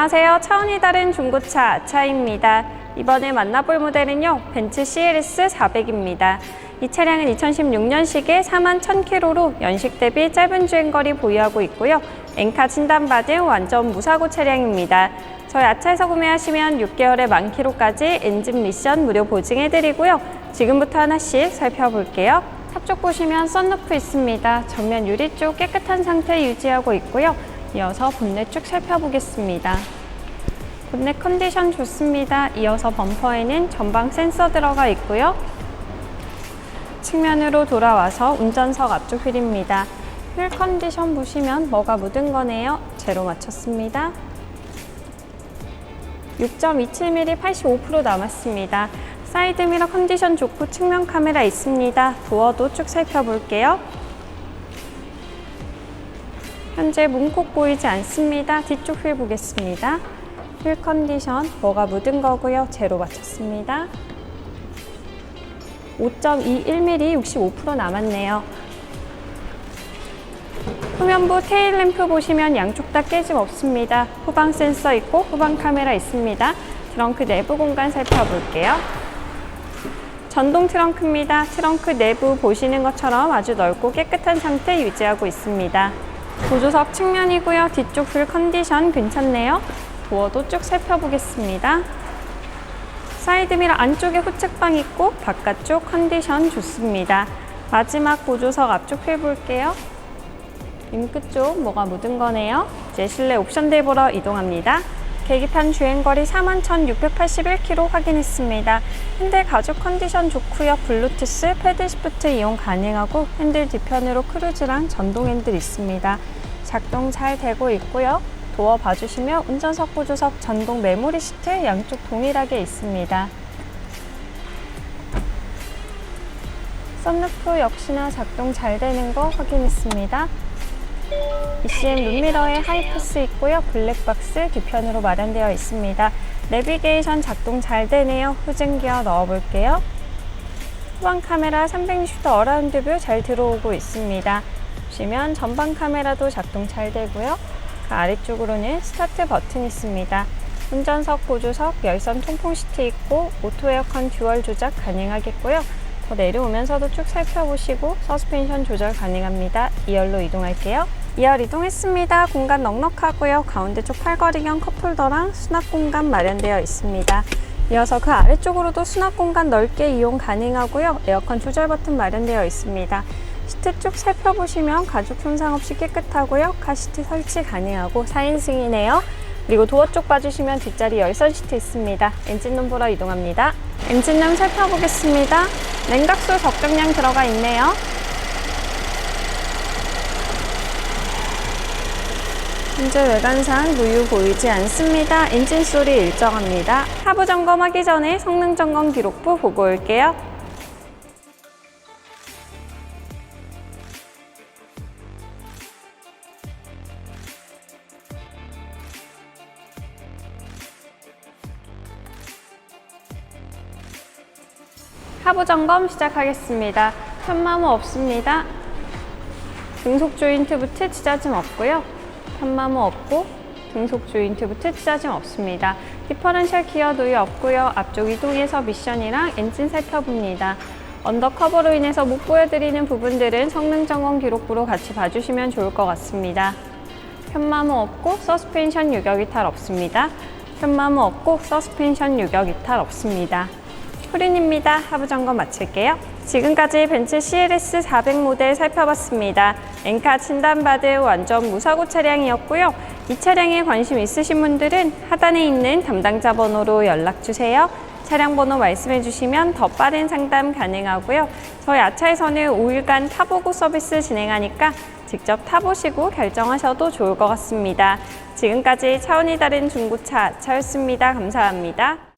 안녕하세요. 차원이 다른 중고차 아차입니다. 이번에 만나볼 모델은요, 벤츠 CLS 400입니다. 이 차량은 2016년식에 4만 1000km로 연식 대비 짧은 주행거리 보유하고 있고요. 엔카 진단받은 완전 무사고 차량입니다. 저희 아차에서 구매하시면 6개월의 만 킬로까지 엔진 미션 무료 보증해드리고요. 지금부터 하나씩 살펴볼게요. 탑쪽 보시면 썬루프 있습니다. 전면 유리 쪽 깨끗한 상태 유지하고 있고요. 이어서 본넷 쭉 살펴보겠습니다. 본넷 컨디션 좋습니다. 이어서 범퍼에는 전방 센서 들어가 있고요. 측면으로 돌아와서 운전석 앞쪽 휠입니다. 휠 컨디션 보시면 뭐가 묻은 거네요. 제로 맞췄습니다. 6.27mm 85% 남았습니다. 사이드 미러 컨디션 좋고 측면 카메라 있습니다. 도어도 쭉 살펴볼게요. 현재 문콕 보이지 않습니다. 뒤쪽 휠 보겠습니다. 휠 컨디션 뭐가 묻은 거고요. 제로 맞췄습니다. 5.21mm 65% 남았네요. 후면부 테일 램프 보시면 양쪽 다 깨짐 없습니다. 후방 센서 있고 후방 카메라 있습니다. 트렁크 내부 공간 살펴볼게요. 전동 트렁크입니다. 트렁크 내부 보시는 것처럼 아주 넓고 깨끗한 상태 유지하고 있습니다. 보조석 측면이고요. 뒤쪽 휠 컨디션 괜찮네요. 도어도 쭉 살펴보겠습니다. 사이드미러 안쪽에 후측방 있고 바깥쪽 컨디션 좋습니다. 마지막 보조석 앞쪽 휠 볼게요. 림끝 쪽 뭐가 묻은 거네요. 이제 실내 옵션들 보러 이동합니다. 계기판 주행거리 41,681km 확인했습니다. 핸들 가죽 컨디션 좋고요. 블루투스, 패드 시프트 이용 가능하고 핸들 뒤편으로 크루즈랑 전동 핸들 있습니다. 작동 잘 되고 있고요. 도어 봐주시면 운전석 보조석 전동 메모리 시트 양쪽 동일하게 있습니다. 썬루프 역시나 작동 잘 되는 거 확인했습니다. ECM 룸미러에 하이패스 있고요. 블랙박스 뒤편으로 마련되어 있습니다. 내비게이션 작동 잘 되네요. 후진기어 넣어볼게요. 후방 카메라 360도 어라운드 뷰 잘 들어오고 있습니다. 보시면 전방 카메라도 작동 잘 되고요. 그 아래쪽으로는 스타트 버튼 있습니다. 운전석, 보조석, 열선 통풍 시트 있고 오토 에어컨 듀얼 조작 가능하겠고요. 더 내려오면서도 쭉 살펴보시고 서스펜션 조절 가능합니다. 2열로 이동할게요. 2열 이동했습니다. 공간 넉넉하고요. 가운데 쪽 팔걸이형 컵홀더랑 수납 공간 마련되어 있습니다. 이어서 그 아래쪽으로도 수납 공간 넓게 이용 가능하고요. 에어컨 조절 버튼 마련되어 있습니다. 시트 쭉 살펴보시면 가죽 손상 없이 깨끗하고요. 카시트 설치 가능하고 4인승이네요. 그리고 도어 쪽 봐주시면 뒷자리 열선 시트 있습니다. 엔진룸 보러 이동합니다. 엔진룸 살펴보겠습니다. 냉각수 적정량 들어가 있네요. 현재 외관상 무유 보이지 않습니다. 엔진 소리 일정합니다. 하부 점검하기 전에 성능 점검 기록부 보고 올게요. 하부 점검 시작하겠습니다. 편마모 없습니다. 등속 조인트 부트 찢어짐 없고요. 편마모 없고 등속 조인트부트 찢어짐 없습니다. 디퍼런셜 기어 도유 없고요. 앞쪽 이동해서 미션이랑 엔진 살펴봅니다. 언더커버로 인해서 못 보여드리는 부분들은 성능 점검 기록부로 같이 봐주시면 좋을 것 같습니다. 편마모 없고 서스펜션 유격 이탈 없습니다. 편마모 없고 서스펜션 유격 이탈 없습니다. 프린입니다. 하부 점검 마칠게요. 지금까지 벤츠 CLS 400 모델 살펴봤습니다. 엔카 진단받은 완전 무사고 차량이었고요. 이 차량에 관심 있으신 분들은 하단에 있는 담당자 번호로 연락주세요. 차량 번호 말씀해 주시면 더 빠른 상담 가능하고요. 저희 아차에서는 5일간 타보고 서비스 진행하니까 직접 타보시고 결정하셔도 좋을 것 같습니다. 지금까지 차원이 다른 중고차 아차였습니다. 감사합니다.